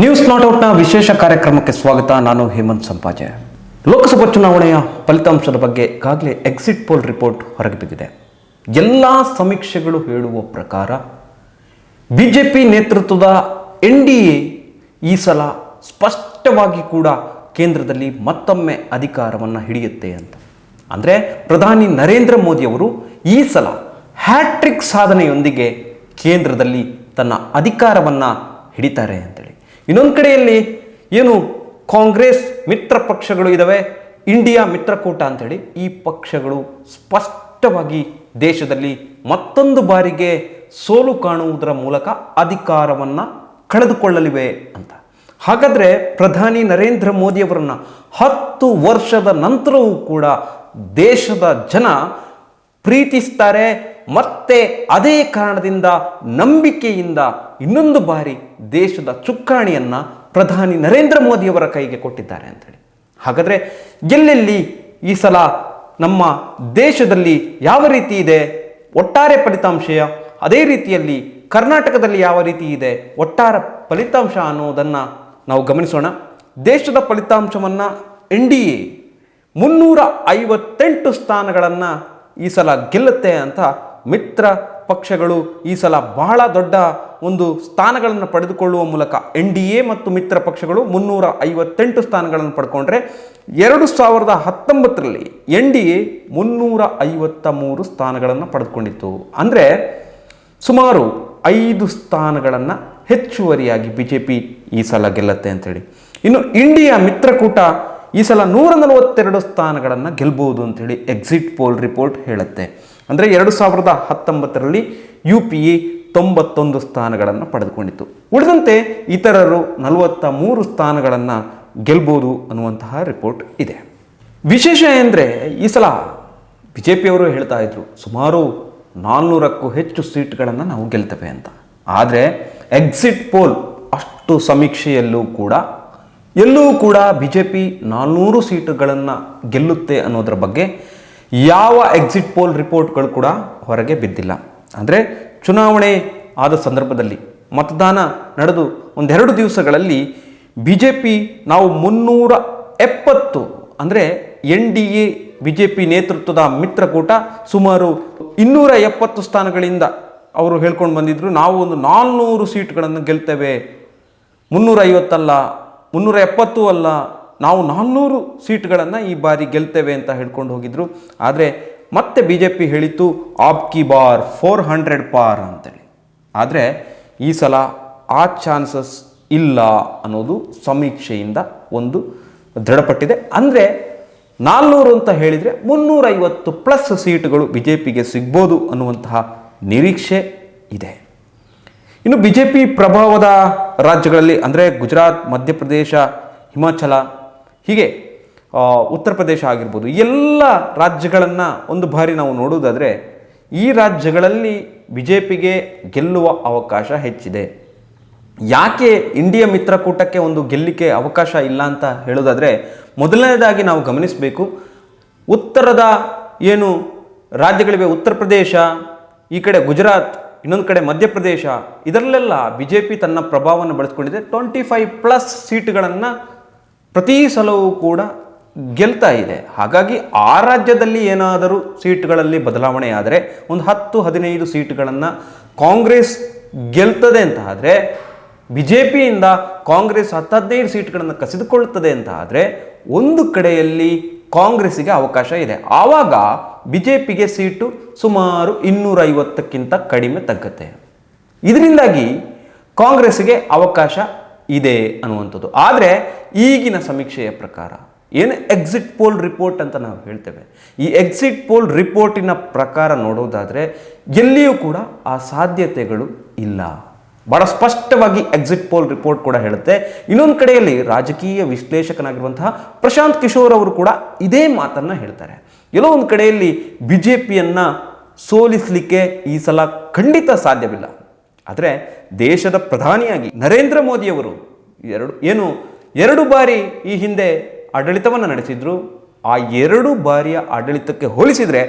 News ನಾಟ್ಔಟ್ನ ವಿಶೇಷ ಕಾರ್ಯಕ್ರಮಕ್ಕೆ ಸ್ವಾಗತ. ನಾನು ಹೇಮಂತ್ ಸಂಪಾಜೆ. ಲೋಕಸಭಾ ಚುನಾವಣೆಯ ಫಲಿತಾಂಶದ ಬಗ್ಗೆ ಈಗಾಗಲೇ ಎಕ್ಸಿಟ್ ಪೋಲ್ ರಿಪೋರ್ಟ್ ಹೊರಗೆ ಬಿದ್ದಿದೆ. ಎಲ್ಲ ಸಮೀಕ್ಷೆಗಳು ಹೇಳುವ ಪ್ರಕಾರ ಬಿ ಜೆ ಪಿ ನೇತೃತ್ವದ ಎನ್ ಡಿ ಎ ಈ ಸಲ ಸ್ಪಷ್ಟವಾಗಿ ಕೂಡ ಕೇಂದ್ರದಲ್ಲಿ ಮತ್ತೊಮ್ಮೆ ಅಧಿಕಾರವನ್ನು ಹಿಡಿಯುತ್ತೆ ಅಂತ. ಅಂದರೆ ಪ್ರಧಾನಿ ನರೇಂದ್ರ ಮೋದಿಯವರು ಈ ಸಲ ಹ್ಯಾಟ್ರಿಕ್ ಸಾಧನೆಯೊಂದಿಗೆ ಕೇಂದ್ರದಲ್ಲಿ ತನ್ನ ಅಧಿಕಾರವನ್ನು ಹಿಡಿತಾರೆ ಅಂತೇಳಿ ಇನ್ನೊಂದು ಕಡೆಯಲ್ಲಿ ಏನು ಕಾಂಗ್ರೆಸ್ ಮಿತ್ರ ಪಕ್ಷಗಳು ಇದ್ದಾವೆ ಇಂಡಿಯಾ ಮಿತ್ರಕೂಟ ಅಂತೇಳಿ ಈ ಪಕ್ಷಗಳು ಸ್ಪಷ್ಟವಾಗಿ ದೇಶದಲ್ಲಿ ಮತ್ತೊಂದು ಬಾರಿಗೆ ಸೋಲು ಕಾಣುವುದರ ಮೂಲಕ ಅಧಿಕಾರವನ್ನು ಕಳೆದುಕೊಳ್ಳಲಿವೆ ಅಂತ. ಹಾಗಾದರೆ ಪ್ರಧಾನಿ ನರೇಂದ್ರ ಮೋದಿಯವರನ್ನು ಹತ್ತು ವರ್ಷದ ನಂತರವೂ ಕೂಡ ದೇಶದ ಜನ ಪ್ರೀತಿಸ್ತಾರೆ ಮತ್ತೆ ಅದೇ ಕಾರಣದಿಂದ ನಂಬಿಕೆಯಿಂದ ಇನ್ನೊಂದು ಬಾರಿ ದೇಶದ ಚುಕ್ಕಾಣಿಯನ್ನು ಪ್ರಧಾನಿ ನರೇಂದ್ರ ಮೋದಿಯವರ ಕೈಗೆ ಕೊಟ್ಟಿದ್ದಾರೆ ಅಂತೇಳಿ ಹಾಗಾದರೆ ಎಲ್ಲೆಲ್ಲಿ ಈ ಸಲ ನಮ್ಮ ದೇಶದಲ್ಲಿ ಯಾವ ರೀತಿ ಇದೆ? ಒಟ್ಟಾರೆ ಫಲಿತಾಂಶಯ, ಅದೇ ರೀತಿಯಲ್ಲಿ ಕರ್ನಾಟಕದಲ್ಲಿ ಯಾವ ರೀತಿ ಇದೆ? ಒಟ್ಟಾರ ಫಲಿತಾಂಶ ಅನ್ನೋದನ್ನು ನಾವು ಗಮನಿಸೋಣ. ದೇಶದ ಫಲಿತಾಂಶವನ್ನು ಎನ್ ಡಿ ಎ ಮುನ್ನೂರ ಐವತ್ತೆಂಟು ಸ್ಥಾನಗಳನ್ನು ಈ ಸಲ ಗೆಲ್ಲುತ್ತೆ ಅಂತ ಮಿತ್ರ ಪಕ್ಷಗಳು ಈ ಸಲ ಬಹಳ ದೊಡ್ಡ ಒಂದು ಸ್ಥಾನಗಳನ್ನು ಪಡೆದುಕೊಳ್ಳುವ ಮೂಲಕ ಎನ್ ಡಿ ಎ ಮತ್ತು ಮಿತ್ರ ಪಕ್ಷಗಳು ಮುನ್ನೂರ ಐವತ್ತೆಂಟು ಸ್ಥಾನಗಳನ್ನು ಪಡ್ಕೊಂಡ್ರೆ ಎರಡು ಸಾವಿರದ ಹತ್ತೊಂಬತ್ತರಲ್ಲಿ ಎನ್ ಡಿ ಎ ಮುನ್ನೂರ ಐವತ್ತ ಮೂರು ಸ್ಥಾನಗಳನ್ನು ಪಡೆದುಕೊಂಡಿತ್ತು. ಅಂದರೆ ಸುಮಾರು ಐದು ಸ್ಥಾನಗಳನ್ನು ಹೆಚ್ಚುವರಿಯಾಗಿ ಬಿ ಜೆ ಪಿ ಈ ಸಲ ಗೆಲ್ಲತ್ತೆ ಅಂತೇಳಿ ಇನ್ನು ಇಂಡಿಯಾ ಮಿತ್ರಕೂಟ ಈ ಸಲ ನೂರ ನಲವತ್ತೆರಡು ಸ್ಥಾನಗಳನ್ನು ಗೆಲ್ಬೋದು ಅಂತೇಳಿ ಎಕ್ಸಿಟ್ ಪೋಲ್ ರಿಪೋರ್ಟ್ ಹೇಳುತ್ತೆ. ಅಂದರೆ ಎರಡು ಸಾವಿರದ ಹತ್ತೊಂಬತ್ತರಲ್ಲಿ ಯು ಪಿ ಎ ತೊಂಬತ್ತೊಂದು ಸ್ಥಾನಗಳನ್ನು ಪಡೆದುಕೊಂಡಿತ್ತು. ಉಳಿದಂತೆ ಇತರರು ನಲವತ್ತ ಮೂರು ಸ್ಥಾನಗಳನ್ನು ಗೆಲ್ಬೋದು ಅನ್ನುವಂತಹ ರಿಪೋರ್ಟ್ ಇದೆ. ವಿಶೇಷ ಎಂದರೆ ಈ ಸಲ ಬಿ ಜೆ ಪಿಯವರು ಹೇಳ್ತಾ ಇದ್ರು, ಸುಮಾರು ನಾನ್ನೂರಕ್ಕೂ ಹೆಚ್ಚು ಸೀಟ್ಗಳನ್ನು ನಾವು ಗೆಲ್ತೇವೆ ಅಂತ. ಆದರೆ ಎಕ್ಸಿಟ್ ಪೋಲ್ ಅಷ್ಟು ಸಮೀಕ್ಷೆಯಲ್ಲೂ ಕೂಡ, ಎಲ್ಲೂ ಕೂಡ ಬಿ ಜೆ ಪಿ ನಾನ್ನೂರು ಸೀಟುಗಳನ್ನು ಗೆಲ್ಲುತ್ತೆ ಅನ್ನೋದರ ಬಗ್ಗೆ ಯಾವ ಎಕ್ಸಿಟ್ ಪೋಲ್ ರಿಪೋರ್ಟ್ಗಳು ಕೂಡ ಹೊರಗೆ ಬಿದ್ದಿಲ್ಲ. ಅಂದರೆ ಚುನಾವಣೆ ಆದ ಸಂದರ್ಭದಲ್ಲಿ ಮತದಾನ ನಡೆದು ಒಂದೆರಡು ದಿವಸಗಳಲ್ಲಿ ಬಿ ಜೆ ಪಿ ನಾವು ಮುನ್ನೂರ ಎಪ್ಪತ್ತು, ಅಂದರೆ N D A B J P ನೇತೃತ್ವದ ಮಿತ್ರಕೂಟ ಸುಮಾರು ಇನ್ನೂರ ಎಪ್ಪತ್ತು ಸ್ಥಾನಗಳಿಂದ ಅವರು ಹೇಳ್ಕೊಂಡು ಬಂದಿದ್ದರು ನಾವು ಒಂದು ನಾಲ್ನೂರು ಸೀಟ್ಗಳನ್ನು ಗೆಲ್ತೇವೆ. ಮುನ್ನೂರ ಐವತ್ತಲ್ಲ ಮುನ್ನೂರ ಎಪ್ಪತ್ತು ಅಲ್ಲ ನಾವು ನಾನ್ನೂರು ಸೀಟ್ಗಳನ್ನು ಈ ಬಾರಿ ಗೆಲ್ತೇವೆ ಅಂತ ಹೇಳ್ಕೊಂಡು ಹೋಗಿದ್ರು. ಆದರೆ ಮತ್ತೆ ಬಿ ಜೆ ಪಿ ಹೇಳಿತ್ತು, ಆಪ್ ಕಿ ಬಾರ್ ಫೋರ್ ಹಂಡ್ರೆಡ್ ಪಾರ್ ಅಂತೇಳಿ. ಆದರೆ ಈ ಸಲ ಆ ಚಾನ್ಸಸ್ ಇಲ್ಲ ಅನ್ನೋದು ಸಮೀಕ್ಷೆಯಿಂದ ಒಂದು ದೃಢಪಟ್ಟಿದೆ. ಅಂದರೆ ನಾಲ್ನೂರು ಅಂತ ಹೇಳಿದರೆ ಮುನ್ನೂರೈವತ್ತು ಪ್ಲಸ್ ಸೀಟುಗಳು ಬಿ ಜೆ ಪಿಗೆ ಸಿಗ್ಬೋದು ಅನ್ನುವಂತಹ ನಿರೀಕ್ಷೆ ಇದೆ. ಇನ್ನು ಬಿ ಜೆ ಪಿ ಪ್ರಭಾವದ ರಾಜ್ಯಗಳಲ್ಲಿ ಅಂದರೆ ಗುಜರಾತ್, ಮಧ್ಯಪ್ರದೇಶ, ಹಿಮಾಚಲ ಹೀಗೆ ಉತ್ತರ ಪ್ರದೇಶ ಆಗಿರ್ಬೋದು ಎಲ್ಲ ರಾಜ್ಯಗಳನ್ನು ಒಂದು ಬಾರಿ ನಾವು ನೋಡುವುದಾದರೆ, ಈ ರಾಜ್ಯಗಳಲ್ಲಿ ಬಿ ಜೆ ಪಿಗೆ ಗೆಲ್ಲುವ ಅವಕಾಶ ಹೆಚ್ಚಿದೆ. ಯಾಕೆ ಇಂಡಿಯಾ ಮಿತ್ರಕೂಟಕ್ಕೆ ಒಂದು ಗೆಲ್ಲಿಕೆ ಅವಕಾಶ ಇಲ್ಲ ಅಂತ ಹೇಳೋದಾದರೆ ಮೊದಲನೇದಾಗಿ ನಾವು ಗಮನಿಸಬೇಕು, ಉತ್ತರದ ಏನು ರಾಜ್ಯಗಳಿವೆ, ಉತ್ತರ ಪ್ರದೇಶ, ಈ ಕಡೆ ಗುಜರಾತ್, ಇನ್ನೊಂದು ಕಡೆ ಮಧ್ಯಪ್ರದೇಶ ಇದರಲ್ಲೆಲ್ಲ ಬಿ ಜೆ ಪಿ ತನ್ನ ಪ್ರಭಾವವನ್ನು ಬಳಸ್ಕೊಂಡಿದೆ. ಟ್ವೆಂಟಿ ಫೈವ್ ಪ್ಲಸ್ ಸೀಟ್ಗಳನ್ನು ಪ್ರತಿ ಸಲವೂ ಕೂಡ ಗೆಲ್ತಾ ಇದೆ. ಹಾಗಾಗಿ ಆ ರಾಜ್ಯದಲ್ಲಿ ಏನಾದರೂ ಸೀಟ್ಗಳಲ್ಲಿ ಬದಲಾವಣೆ ಆದರೆ ಒಂದು ಹತ್ತು, ಹದಿನೈದು ಸೀಟ್ಗಳನ್ನು ಕಾಂಗ್ರೆಸ್ ಗೆಲ್ತದೆ ಅಂತ ಆದರೆ ಬಿ ಜೆ ಪಿಯಿಂದ ಕಾಂಗ್ರೆಸ್ ಹತ್ತು ಹದಿನೈದು ಸೀಟ್ಗಳನ್ನು ಕಸಿದುಕೊಳ್ಳುತ್ತದೆ ಅಂತ ಆದರೆ, ಒಂದು ಕಡೆಯಲ್ಲಿ ಕಾಂಗ್ರೆಸ್ಸಿಗೆ ಅವಕಾಶ ಇದೆ. ಆವಾಗ ಬಿ ಜೆ ಪಿಗೆ ಸೀಟು ಸುಮಾರು ಇನ್ನೂರೈವತ್ತಕ್ಕಿಂತ ಕಡಿಮೆ ತಗ್ಗತ್ತೆ. ಇದರಿಂದಾಗಿ ಕಾಂಗ್ರೆಸ್ಸಿಗೆ ಅವಕಾಶ ಇದೆ ಅನ್ನುವಂಥದ್ದು. ಆದರೆ ಈಗಿನ ಸಮೀಕ್ಷೆಯ ಪ್ರಕಾರ ಏನು ಎಕ್ಸಿಟ್ ಪೋಲ್ ರಿಪೋರ್ಟ್ ಅಂತ ನಾವು ಹೇಳ್ತೇವೆ. ಈ ಎಕ್ಸಿಟ್ ಪೋಲ್ ರಿಪೋರ್ಟಿನ ಪ್ರಕಾರ ನೋಡೋದಾದರೆ ಎಲ್ಲಿಯೂ ಕೂಡ ಆ ಸಾಧ್ಯತೆಗಳು ಇಲ್ಲ. ಬಹಳ ಸ್ಪಷ್ಟವಾಗಿ ಎಕ್ಸಿಟ್ ಪೋಲ್ ರಿಪೋರ್ಟ್ ಕೂಡ ಹೇಳುತ್ತೆ. ಇನ್ನೊಂದು ಕಡೆಯಲ್ಲಿ ರಾಜಕೀಯ ವಿಶ್ಲೇಷಕನಾಗಿರುವಂತಹ ಪ್ರಶಾಂತ್ ಕಿಶೋರ್ ಅವರು ಕೂಡ ಇದೇ ಮಾತನ್ನು ಹೇಳ್ತಾರೆ. ಎಲ್ಲೋ ಒಂದು ಕಡೆಯಲ್ಲಿ ಬಿ ಜೆ ಪಿಯನ್ನು ಸೋಲಿಸಲಿಕ್ಕೆ ಈ ಸಲ ಖಂಡಿತ ಸಾಧ್ಯವಿಲ್ಲ. ಆದರೆ ದೇಶದ ಪ್ರಧಾನಿಯಾಗಿ ನರೇಂದ್ರ ಮೋದಿಯವರು ಎರಡು, ಏನು, ಎರಡು ಬಾರಿ ಈ ಹಿಂದೆ ಆಡಳಿತವನ್ನು ನಡೆಸಿದ್ರು. ಆ ಎರಡು ಬಾರಿಯ ಆಡಳಿತಕ್ಕೆ ಹೋಲಿಸಿದರೆ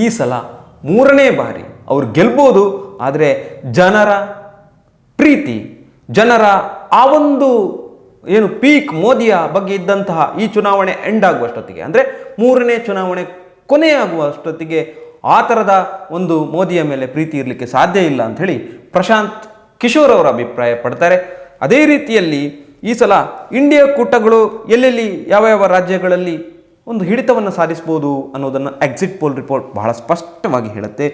ಈ ಸಲ ಮೂರನೇ ಬಾರಿ ಅವರು ಗೆಲ್ಬೋದು. ಆದರೆ ಜನರ ಪ್ರೀತಿ, ಜನರ ಆ ಒಂದು, ಏನು, ಪೀಕ್ ಮೋದಿಯ ಬಗ್ಗೆ ಇದ್ದಂತಹ ಈ ಚುನಾವಣೆ ಎಂಡ್ ಆಗುವಷ್ಟೊತ್ತಿಗೆ. ಅಂದರೆ ಮೂರನೇ ಚುನಾವಣೆ ಕೊನೆಯಾಗುವಷ್ಟೊತ್ತಿಗೆ ಆ ಥರದ ಒಂದು ಮೋದಿಯ ಮೇಲೆ ಪ್ರೀತಿ ಇರಲಿಕ್ಕೆ ಸಾಧ್ಯ ಇಲ್ಲ ಅಂಥೇಳಿ ಪ್ರಶಾಂತ್ ಕಿಶೋರ್ ಅವರ ಅಭಿಪ್ರಾಯ ಪಡ್ತಾರೆ. ಅದೇ ರೀತಿಯಲ್ಲಿ ಈ ಸಲ ಇಂಡಿಯಾ ಕೂಟಗಳು ಎಲ್ಲೆಲ್ಲಿ ಯಾವ ಯಾವ ರಾಜ್ಯಗಳಲ್ಲಿ ಒಂದು ಹಿಡಿತವನ್ನು ಸಾಧಿಸ್ಬೋದು ಅನ್ನೋದನ್ನು ಎಕ್ಸಿಟ್ ಪೋಲ್ ರಿಪೋರ್ಟ್ ಬಹಳ ಸ್ಪಷ್ಟವಾಗಿ ಹೇಳುತ್ತೆ.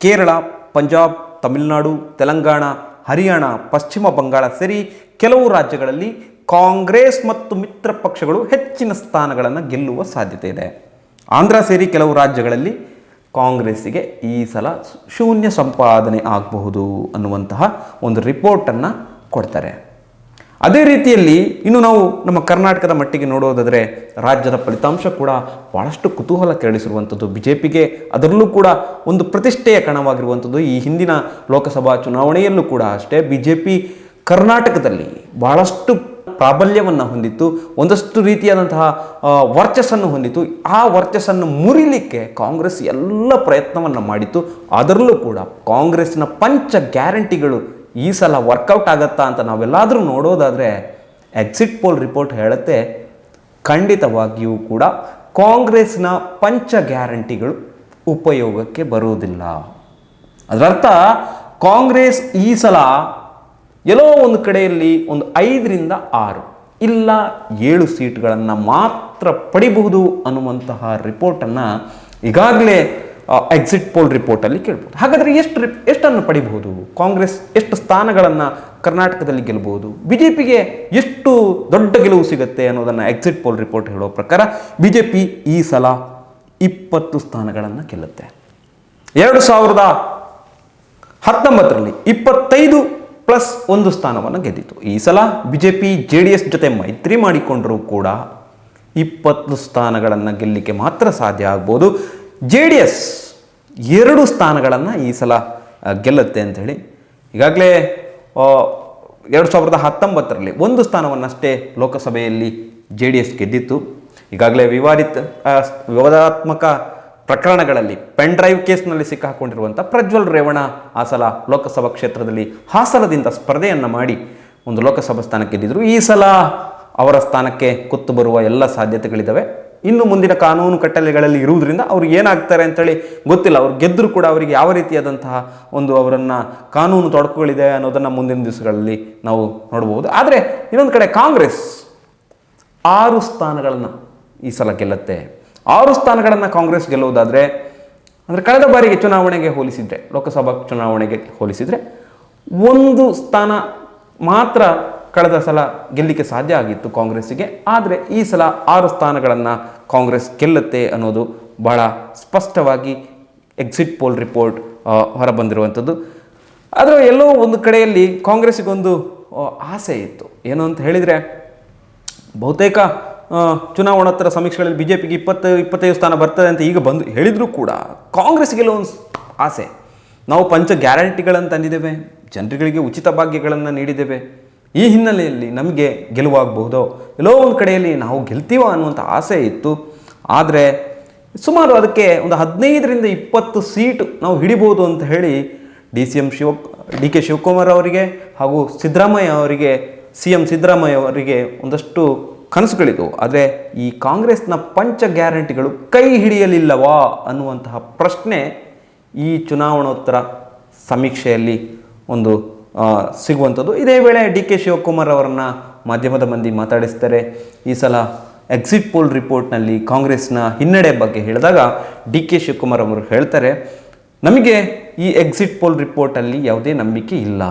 ಕೇರಳ, ಪಂಜಾಬ್, ತಮಿಳುನಾಡು, ತೆಲಂಗಾಣ, ಹರಿಯಾಣ, ಪಶ್ಚಿಮ ಬಂಗಾಳ ಸೇರಿ ಕೆಲವು ರಾಜ್ಯಗಳಲ್ಲಿ ಕಾಂಗ್ರೆಸ್ ಮತ್ತು ಮಿತ್ರ ಪಕ್ಷಗಳು ಹೆಚ್ಚಿನ ಸ್ಥಾನಗಳನ್ನು ಗೆಲ್ಲುವ ಸಾಧ್ಯತೆ ಇದೆ. ಆಂಧ್ರ ಸೇರಿ ಕೆಲವು ರಾಜ್ಯಗಳಲ್ಲಿ ಕಾಂಗ್ರೆಸ್ಸಿಗೆ ಈ ಸಲ ಶೂನ್ಯ ಸಂಪಾದನೆ ಆಗಬಹುದು ಅನ್ನುವಂತಹ ಒಂದು ರಿಪೋರ್ಟನ್ನು ಕೊಡ್ತಾರೆ. ಅದೇ ರೀತಿಯಲ್ಲಿ ಇನ್ನು ನಾವು ನಮ್ಮ ಕರ್ನಾಟಕದ ಮಟ್ಟಿಗೆ ನೋಡೋದಾದರೆ ರಾಜ್ಯದ ಫಲಿತಾಂಶ ಕೂಡ ಭಾಳಷ್ಟು ಕುತೂಹಲ ಕೆರಳಿಸಿರುವಂಥದ್ದು. ಬಿ ಜೆ ಪಿಗೆ ಅದರಲ್ಲೂ ಕೂಡ ಒಂದು ಪ್ರತಿಷ್ಠೆಯ ಕಣವಾಗಿರುವಂಥದ್ದು. ಈ ಹಿಂದಿನ ಲೋಕಸಭಾ ಚುನಾವಣೆಯಲ್ಲೂ ಕೂಡ ಅಷ್ಟೇ ಬಿ ಜೆ ಪಿ ಕರ್ನಾಟಕದಲ್ಲಿ ಬಹಳಷ್ಟು ಪ್ರಾಬಲ್ಯವನ್ನು ಹೊಂದಿತ್ತು, ಒಂದಷ್ಟು ರೀತಿಯಾದಂತಹ ವರ್ಚಸ್ಸನ್ನು ಹೊಂದಿತ್ತು. ಆ ವರ್ಚಸ್ಸನ್ನು ಮುರಿಲಿಕ್ಕೆ ಕಾಂಗ್ರೆಸ್ ಎಲ್ಲ ಪ್ರಯತ್ನವನ್ನು ಮಾಡಿತ್ತು. ಅದರಲ್ಲೂ ಕೂಡ ಕಾಂಗ್ರೆಸ್ನ ಪಂಚ ಗ್ಯಾರಂಟಿಗಳು ಈ ಸಲ ವರ್ಕೌಟ್ ಆಗತ್ತಾ ಅಂತ ನಾವೆಲ್ಲಾದರೂ ನೋಡೋದಾದರೆ ಎಕ್ಸಿಟ್ ಪೋಲ್ ರಿಪೋರ್ಟ್ ಹೇಳುತ್ತೆ, ಖಂಡಿತವಾಗಿಯೂ ಕೂಡ ಕಾಂಗ್ರೆಸ್ನ ಪಂಚ ಗ್ಯಾರಂಟಿಗಳು ಉಪಯೋಗಕ್ಕೆ ಬರುವುದಿಲ್ಲ. ಅದರರ್ಥ ಕಾಂಗ್ರೆಸ್ ಈ ಸಲ ಎಲ್ಲೋ ಒಂದು ಕಡೆಯಲ್ಲಿ ಒಂದು ಐದರಿಂದ ಆರು, ಇಲ್ಲ ಏಳು ಸೀಟ್ಗಳನ್ನು ಮಾತ್ರ ಪಡಿಬಹುದು ಅನ್ನುವಂತಹ ರಿಪೋರ್ಟನ್ನು ಈಗಾಗಲೇ ಎಕ್ಸಿಟ್ ಪೋಲ್ ರಿಪೋರ್ಟಲ್ಲಿ ಕೇಳ್ಬೋದು. ಹಾಗಾದರೆ ಎಷ್ಟು ರಿಪ್ ಎಷ್ಟನ್ನು ಪಡಿಬಹುದು? ಕಾಂಗ್ರೆಸ್ ಎಷ್ಟು ಸ್ಥಾನಗಳನ್ನು ಕರ್ನಾಟಕದಲ್ಲಿ ಗೆಲ್ಲಬಹುದು ಬಿ ಜೆ ಪಿಗೆ ಎಷ್ಟು ದೊಡ್ಡ ಗೆಲುವು ಸಿಗುತ್ತೆ ಅನ್ನೋದನ್ನು ಎಕ್ಸಿಟ್ ಪೋಲ್ ರಿಪೋರ್ಟ್ ಹೇಳೋ ಪ್ರಕಾರ ಬಿ ಜೆ ಪಿ ಈ ಸಲ ಇಪ್ಪತ್ತು ಸ್ಥಾನಗಳನ್ನು ಗೆಲ್ಲುತ್ತೆ. ಎರಡು ಸಾವಿರದ ಹತ್ತೊಂಬತ್ತರಲ್ಲಿ ಇಪ್ಪತ್ತೈದು ಪ್ಲಸ್ ಒಂದು ಸ್ಥಾನವನ್ನು ಗೆದ್ದಿತು. ಈ ಸಲ B J P J D S ಜೊತೆ ಮೈತ್ರಿ ಮಾಡಿಕೊಂಡರೂ ಕೂಡ ಇಪ್ಪತ್ತು ಸ್ಥಾನಗಳನ್ನು ಗೆಲ್ಲಲಿಕ್ಕೆ ಮಾತ್ರ ಸಾಧ್ಯ ಆಗ್ಬೋದು. ಜೆ ಡಿ ಎಸ್ ಎರಡು ಸ್ಥಾನಗಳನ್ನು ಈ ಸಲ ಗೆಲ್ಲುತ್ತೆ ಅಂಥೇಳಿ ಈಗಾಗಲೇ ಎರಡು ಸಾವಿರದ ಹತ್ತೊಂಬತ್ತರಲ್ಲಿ ಒಂದು ಸ್ಥಾನವನ್ನಷ್ಟೇ ಲೋಕಸಭೆಯಲ್ಲಿ ಜೆ ಡಿ ಎಸ್ ಗೆದ್ದಿತ್ತು. ಈಗಾಗಲೇ ವಿವಾದಿತ ವಿವಾದಾತ್ಮಕ ಪ್ರಕರಣಗಳಲ್ಲಿ ಪೆನ್ ಡ್ರೈವ್ ಕೇಸ್ನಲ್ಲಿ ಸಿಕ್ಕಾಕೊಂಡಿರುವಂಥ ಪ್ರಜ್ವಲ್ ರೇವಣ ಆ ಸಲ ಲೋಕಸಭಾ ಕ್ಷೇತ್ರದಲ್ಲಿ ಹಾಸನದಿಂದ ಸ್ಪರ್ಧೆಯನ್ನು ಮಾಡಿ ಒಂದು ಲೋಕಸಭಾ ಸ್ಥಾನಕ್ಕೆ ಗೆದ್ದಿದ್ರು. ಈ ಸಲ ಅವರ ಸ್ಥಾನಕ್ಕೆ ಕುತ್ತು ಬರುವ ಎಲ್ಲ ಸಾಧ್ಯತೆಗಳಿದ್ದಾವೆ ಇನ್ನು ಮುಂದಿನ ಕಾನೂನು ಕಟ್ಟಲೆಗಳಲ್ಲಿ ಇರುವುದರಿಂದ ಅವ್ರು ಏನಾಗ್ತಾರೆ ಅಂತೇಳಿ ಗೊತ್ತಿಲ್ಲ. ಅವ್ರು ಗೆದ್ದರೂ ಕೂಡ ಅವರಿಗೆ ಯಾವ ರೀತಿಯಾದಂತಹ ಒಂದು ಅವರನ್ನು ಕಾನೂನು ತೊಡಕುಗಳಿದೆ ಅನ್ನೋದನ್ನು ಮುಂದಿನ ದಿವಸಗಳಲ್ಲಿ ನಾವು ನೋಡ್ಬೋದು ಆದರೆ ಇನ್ನೊಂದು ಕಡೆ ಕಾಂಗ್ರೆಸ್ ಆರು ಸ್ಥಾನಗಳನ್ನು ಈ ಸಲ ಗೆಲ್ಲುತ್ತೆ. ಆರು ಸ್ಥಾನಗಳನ್ನು ಕಾಂಗ್ರೆಸ್ ಗೆಲ್ಲುವುದಾದರೆ, ಅಂದರೆ ಕಳೆದ ಬಾರಿಗೆ ಚುನಾವಣೆಗೆ ಹೋಲಿಸಿದರೆ, ಲೋಕಸಭಾ ಚುನಾವಣೆಗೆ ಹೋಲಿಸಿದರೆ ಒಂದು ಸ್ಥಾನ ಮಾತ್ರ ಕಳೆದ ಸಲ ಗೆಲ್ಲಿಕ್ಕೆ ಸಾಧ್ಯ ಆಗಿತ್ತು ಕಾಂಗ್ರೆಸ್ಸಿಗೆ. ಆದರೆ ಈ ಸಲ ಆರು ಸ್ಥಾನಗಳನ್ನು ಕಾಂಗ್ರೆಸ್ ಗೆಲ್ಲುತ್ತೆ ಅನ್ನೋದು ಬಹಳ ಸ್ಪಷ್ಟವಾಗಿ ಎಕ್ಸಿಟ್ ಪೋಲ್ ರಿಪೋರ್ಟ್ ಹೊರಬಂದಿರುವಂಥದ್ದು. ಆದರೆ ಎಲ್ಲೋ ಒಂದು ಕಡೆಯಲ್ಲಿ ಕಾಂಗ್ರೆಸ್ಸಿಗೊಂದು ಆಸೆ ಇತ್ತು. ಏನು ಅಂತ ಹೇಳಿದರೆ, ಬಹುತೇಕ ಚುನಾವಣೋತ್ತರ ಸಮೀಕ್ಷೆಗಳಲ್ಲಿ ಬಿ ಜೆ ಪಿಗೆ ಇಪ್ಪತ್ತು, ಇಪ್ಪತ್ತೈದು ಸ್ಥಾನ ಬರ್ತದೆ ಅಂತ ಈಗ ಬಂದು ಹೇಳಿದರೂ ಕೂಡ ಕಾಂಗ್ರೆಸ್ಗೆ ಒಂದು ಆಸೆ. ನಾವು ಪಂಚ ಗ್ಯಾರಂಟಿಗಳನ್ನು ತಂದಿದ್ದೇವೆ, ಜನರುಗಳಿಗೆ ಉಚಿತ ಭಾಗ್ಯಗಳನ್ನು ನೀಡಿದ್ದೇವೆ. ಈ ಹಿನ್ನೆಲೆಯಲ್ಲಿ ನಮಗೆ ಗೆಲುವಾಗಬಹುದೋ? ಎಲ್ಲೋ ಒಂದು ಕಡೆಯಲ್ಲಿ ನಾವು ಗೆಲ್ತೀವೋ ಅನ್ನುವಂಥ ಆಸೆ ಇತ್ತು. ಆದರೆ ಸುಮಾರು ಅದಕ್ಕೆ ಒಂದು ಹದಿನೈದರಿಂದ ಇಪ್ಪತ್ತು ಸೀಟು ನಾವು ಹಿಡಿಬೋದು ಅಂತ ಹೇಳಿ D C M Shiva D K Shivakumar ಅವರಿಗೆ ಹಾಗೂ ಸಿದ್ದರಾಮಯ್ಯ ಅವರಿಗೆ, ಸಿ ಎಂ ಸಿದ್ದರಾಮಯ್ಯ ಅವರಿಗೆ ಒಂದಷ್ಟು ಕನಸುಗಳಿದ್ದವು ಆದರೆ ಈ ಕಾಂಗ್ರೆಸ್ನ ಪಂಚ ಗ್ಯಾರಂಟಿಗಳು ಕೈ ಹಿಡಿಯಲಿಲ್ಲವಾ ಅನ್ನುವಂತಹ ಪ್ರಶ್ನೆ ಈ ಚುನಾವಣೋತ್ತರ ಸಮೀಕ್ಷೆಯಲ್ಲಿ ಒಂದು ಸಿಗುವಂಥದ್ದು. ಇದೇ ವೇಳೆ ಡಿ ಕೆ ಶಿವಕುಮಾರ್ ಅವರನ್ನು ಮಾಧ್ಯಮದ ಮಂದಿ ಮಾತಾಡಿಸ್ತಾರೆ. ಈ ಸಲ ಎಕ್ಸಿಟ್ ಪೋಲ್ ರಿಪೋರ್ಟ್ನಲ್ಲಿ ಕಾಂಗ್ರೆಸ್ನ ಹಿನ್ನಡೆ ಬಗ್ಗೆ ಹೇಳಿದಾಗ ಡಿ ಕೆ ಶಿವಕುಮಾರ್ ಅವರು ಹೇಳ್ತಾರೆ, ನಮಗೆ ಈ ಎಕ್ಸಿಟ್ ಪೋಲ್ ರಿಪೋರ್ಟಲ್ಲಿ ಯಾವುದೇ ನಂಬಿಕೆ ಇಲ್ಲ.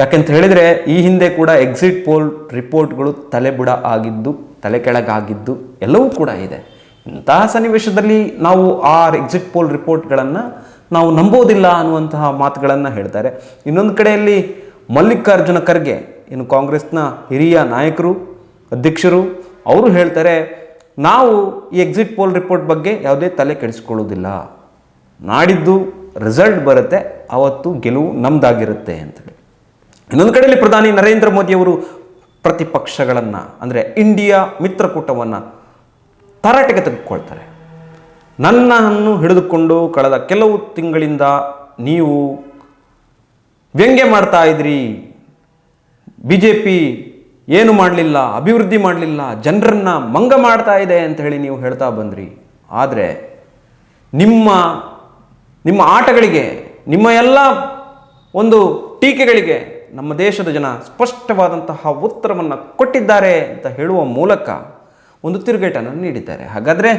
ಯಾಕೆಂತ ಹೇಳಿದರೆ, ಈ ಹಿಂದೆ ಕೂಡ ಎಕ್ಸಿಟ್ ಪೋಲ್ ರಿಪೋರ್ಟ್ಗಳು ತಲೆಬುಡ ಆಗಿದ್ದು, ತಲೆ ಕೆಳಗಾಗಿದ್ದು ಎಲ್ಲವೂ ಕೂಡ ಇದೆ. ಇಂತಹ ಸನ್ನಿವೇಶದಲ್ಲಿ ನಾವು ಆ ಎಕ್ಸಿಟ್ ಪೋಲ್ ರಿಪೋರ್ಟ್ಗಳನ್ನು ನಾವು ನಂಬೋದಿಲ್ಲ ಅನ್ನುವಂತಹ ಮಾತುಗಳನ್ನು ಹೇಳ್ತಾರೆ. ಇನ್ನೊಂದು ಕಡೆಯಲ್ಲಿ ಮಲ್ಲಿಕಾರ್ಜುನ ಖರ್ಗೆ, ಇನ್ನು ಕಾಂಗ್ರೆಸ್ನ ಹಿರಿಯ ನಾಯಕರು, ಅಧ್ಯಕ್ಷರು, ಅವರು ಹೇಳ್ತಾರೆ, ನಾವು ಈ ಎಕ್ಸಿಟ್ ಪೋಲ್ ರಿಪೋರ್ಟ್ ಬಗ್ಗೆ ಯಾವುದೇ ತಲೆ ಕೆಡಿಸ್ಕೊಳ್ಳೋದಿಲ್ಲ. ನಾಡಿದ್ದು ರಿಸಲ್ಟ್ ಬರುತ್ತೆ, ಅವತ್ತು ಗೆಲುವು ನಮ್ದಾಗಿರುತ್ತೆ ಅಂತೇಳಿ ಇನ್ನೊಂದು ಕಡೆಯಲ್ಲಿ ಪ್ರಧಾನಿ ನರೇಂದ್ರ ಮೋದಿಯವರು ಪ್ರತಿಪಕ್ಷಗಳನ್ನು, ಅಂದರೆ ಇಂಡಿಯಾ ಮಿತ್ರಕೂಟವನ್ನು ತರಾಟೆಗೆ ತೆಗೆದುಕೊಳ್ತಾರೆ. ನನ್ನನ್ನು ಹಿಡಿದುಕೊಂಡು ಕಳೆದ ಕೆಲವು ತಿಂಗಳಿಂದ ನೀವು ವ್ಯಂಗ್ಯ ಮಾಡ್ತಾ ಇದ್ರಿ. ಬಿ ಜೆ ಪಿ ಏನು ಮಾಡಲಿಲ್ಲ, ಅಭಿವೃದ್ಧಿ ಮಾಡಲಿಲ್ಲ, ಜನರನ್ನು ಮಂಗ ಮಾಡ್ತಾ ಇದೆ ಅಂತ ಹೇಳಿ ನೀವು ಹೇಳ್ತಾ ಬಂದ್ರಿ. ಆದರೆ ನಿಮ್ಮ ನಿಮ್ಮ ಆಟಗಳಿಗೆ, ನಿಮ್ಮ ಎಲ್ಲ ಒಂದು ಟೀಕೆಗಳಿಗೆ ನಮ್ಮ ದೇಶದ ಜನ ಸ್ಪಷ್ಟವಾದಂತಹ ಉತ್ತರವನ್ನು ಕೊಟ್ಟಿದ್ದಾರೆ ಅಂತ ಹೇಳುವ ಮೂಲಕ ಒಂದು ತಿರುಗೇಟನ್ನು ನೀಡಿದ್ದಾರೆ. ಹಾಗಾದರೆ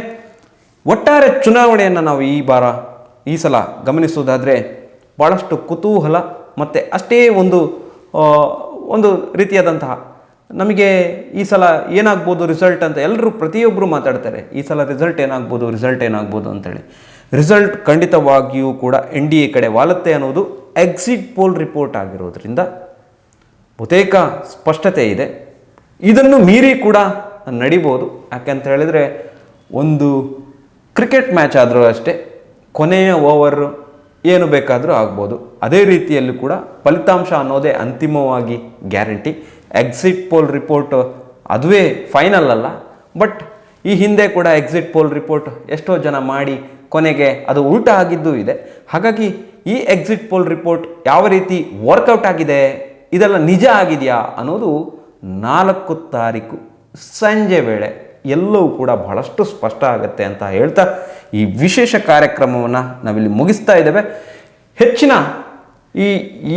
ಒಟ್ಟಾರೆ ಚುನಾವಣೆಯನ್ನು ನಾವು ಈ ಬಾರ, ಈ ಸಲ ಗಮನಿಸುವುದಾದರೆ ಭಾಳಷ್ಟು ಕುತೂಹಲ ಮತ್ತು ಅಷ್ಟೇ ಒಂದು ಒಂದು ರೀತಿಯಾದಂತಹ ನಮಗೆ ಈ ಸಲ ಏನಾಗ್ಬೋದು ರಿಸಲ್ಟ್ ಅಂತ ಎಲ್ಲರೂ ಪ್ರತಿಯೊಬ್ಬರು ಮಾತಾಡ್ತಾರೆ. ಈ ಸಲ ರಿಸಲ್ಟ್ ಏನಾಗ್ಬೋದು ರಿಸಲ್ಟ್ ಏನಾಗ್ಬೋದು ಅಂತೇಳಿ. ರಿಸಲ್ಟ್ ಖಂಡಿತವಾಗಿಯೂ ಕೂಡ ಎನ್ ಡಿ ಎ ಕಡೆ ವಾಲತ್ತೆ ಅನ್ನೋದು ಎಕ್ಸಿಟ್ ಪೋಲ್ ರಿಪೋರ್ಟ್ ಆಗಿರೋದ್ರಿಂದ ಬಹುತೇಕ ಸ್ಪಷ್ಟತೆ ಇದೆ. ಇದನ್ನು ಮೀರಿ ಕೂಡ ನಡಿಬೋದು. ಯಾಕೆಂತ ಹೇಳಿದರೆ ಒಂದು ಕ್ರಿಕೆಟ್ ಮ್ಯಾಚ್ ಆದರೂ ಅಷ್ಟೇ ಕೊನೆಯ ಓವರ್ ಏನು ಬೇಕಾದರೂ ಆಗ್ಬೋದು. ಅದೇ ರೀತಿಯಲ್ಲೂ ಕೂಡ ಫಲಿತಾಂಶ ಅನ್ನೋದೇ ಅಂತಿಮವಾಗಿ ಗ್ಯಾರಂಟಿ. ಎಕ್ಸಿಟ್ ಪೋಲ್ ರಿಪೋರ್ಟ್ ಅದುವೇ ಫೈನಲ್ ಅಲ್ಲ. ಬಟ್ ಈ ಹಿಂದೆ ಕೂಡ ಎಕ್ಸಿಟ್ ಪೋಲ್ ರಿಪೋರ್ಟ್ ಎಷ್ಟೋ ಜನ ಮಾಡಿ ಕೊನೆಗೆ ಅದು ಉಲ್ಟ ಆಗಿದ್ದೂ ಇದೆ. ಹಾಗಾಗಿ ಈ ಎಕ್ಸಿಟ್ ಪೋಲ್ ರಿಪೋರ್ಟ್ ಯಾವ ರೀತಿ ವರ್ಕೌಟ್ ಆಗಿದೆ? ಇದೆಲ್ಲ ನಿಜ ಆಗಿದೆಯಾ ಅನ್ನೋದು ನಾಲ್ಕು ತಾರೀಕು ಸಂಜೆ ವೇಳೆ ಎಲ್ಲವೂ ಕೂಡ ಬಹಳಷ್ಟು ಸ್ಪಷ್ಟ ಆಗುತ್ತೆ ಅಂತ ಹೇಳ್ತಾ ಈ ವಿಶೇಷ ಕಾರ್ಯಕ್ರಮವನ್ನು ನಾವಿಲ್ಲಿ ಮುಗಿಸ್ತಾ ಇದ್ದೇವೆ. ಹೆಚ್ಚಿನ ಈ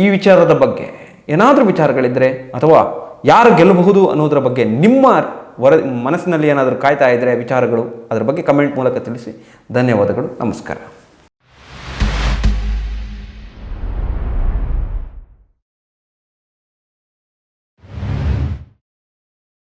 ಈ ವಿಚಾರದ ಬಗ್ಗೆ ಏನಾದರೂ ವಿಚಾರಗಳಿದ್ದರೆ ಅಥವಾ ಯಾರು ಗೆಲ್ಲಬಹುದು ಅನ್ನೋದರ ಬಗ್ಗೆ ನಿಮ್ಮ ವರ, ಮನಸ್ಸಿನಲ್ಲಿ ಏನಾದರೂ ಕಾಯ್ತಾ ಇದ್ದರೆ ವಿಚಾರಗಳು, ಅದರ ಬಗ್ಗೆ ಕಮೆಂಟ್ ಮೂಲಕ ತಿಳಿಸಿ. ಧನ್ಯವಾದಗಳು, ನಮಸ್ಕಾರ.